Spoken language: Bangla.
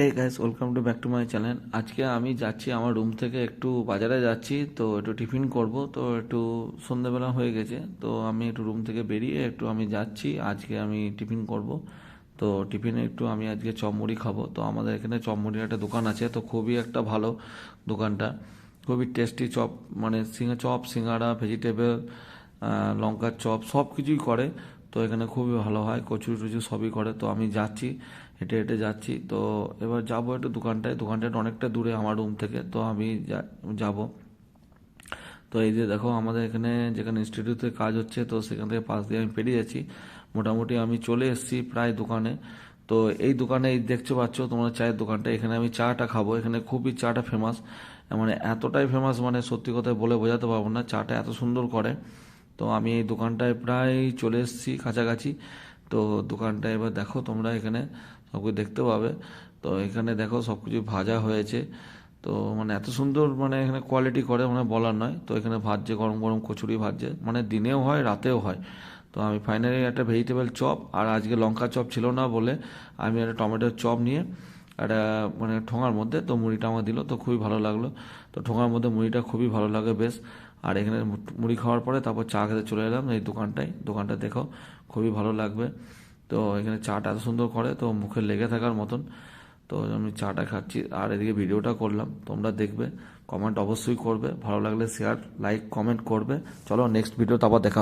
Hey guys welcome to back to my channel আজকে আমি যাচ্ছি আমার রুম থেকে একটু বাজারে যাচ্ছি, তো একটু টিফিন করব, তো একটু সন্ধেবেলা হয়ে গেছে, তো আমি একটু রুম থেকে বেরিয়ে একটু আমি যাচ্ছি, আজকে আমি টিফিন করব। তো টিফিনে একটু আমি আজকে চপ মুড়ি খাব, তো আমাদের এখানে চপ মুড়ির একটা দোকান আছে, তো খুবই একটা ভালো দোকানটা। খুবই টেস্টি চপ মানে সিঙ্গা চপ, সিঙ্গাড়া ভেজিটেবল লঙ্কার চপ সব কিছুই করে। তো এখানে খুবই ভালো হয়, কচুরি টচুরি সবই করে। তো আমি যাচ্ছি, হেঁটে হেঁটে যাচ্ছি। তো এবার যাব একটু দোকানটায়, দোকানটা অনেকটা দূরে আমার রুম থেকে। তো আমি যাব। তো এই যে দেখো, আমাদের এখানে যেখানে ইনস্টিটিউটে কাজ হচ্ছে, তো সেখান থেকে পাশ দিয়ে আমি পেরিয়ে যাচ্ছি। মোটামুটি আমি চলে এসেছি প্রায় দোকানে। তো এই দোকানে এই দেখতে পাচ্ছ তোমরা চায়ের দোকানটা। এখানে আমি চাটা খাব। এখানে খুবই চাটা ফেমাস মানে এতটাই ফেমাস মানে সত্যি কথা বলে বোঝাতে পারব না, চাটা এত সুন্দর করে। তো আমি এই দোকানটায় প্রায় চলে এসেছি কাছাকাছি। তো দোকানটা এবার দেখো তোমরা এখানে সব কিছু দেখতে পাবে। তো এখানে দেখো সব কিছু ভাজা হয়েছে। তো মানে এত সুন্দর মানে এখানে কোয়ালিটি করে মানে বলার নয়। তো এখানে ভাজছে, গরম গরম কচুরি ভাজছে। মানে দিনেও হয়, রাতেও হয়। তো আমি ফাইনালি একটা ভেজিটেবল চপ আর আজকে লঙ্কা চপ ছিল না বলে আমি একটা টমেটোর চপ নিয়ে একটা মানে ঠোঙার মধ্যে, তো মুড়িটা আমার দিল, তো খুবই ভালো লাগল। তো ঠোঙার মধ্যে মুড়িটা খুবই ভালো লাগে বেশ। আর এখানে মুড়ি খাওয়ার পরে তারপর চা খেতে চলে এলাম এই দোকানটায়। দোকানটা দেখো, খুবই ভালো লাগবে। তো এখানে চাটা এত সুন্দর করে, তো মুখে লেগে থাকার মতন। তো আমি চাটা খাচ্ছি। আর এদিকে ভিডিওটা করলাম, তোমরা দেখবে কমেন্ট অবশ্যই করবে। ভালো লাগলে শেয়ার লাইক কমেন্ট করবে। চলো নেক্সট ভিডিও তারপর দেখা।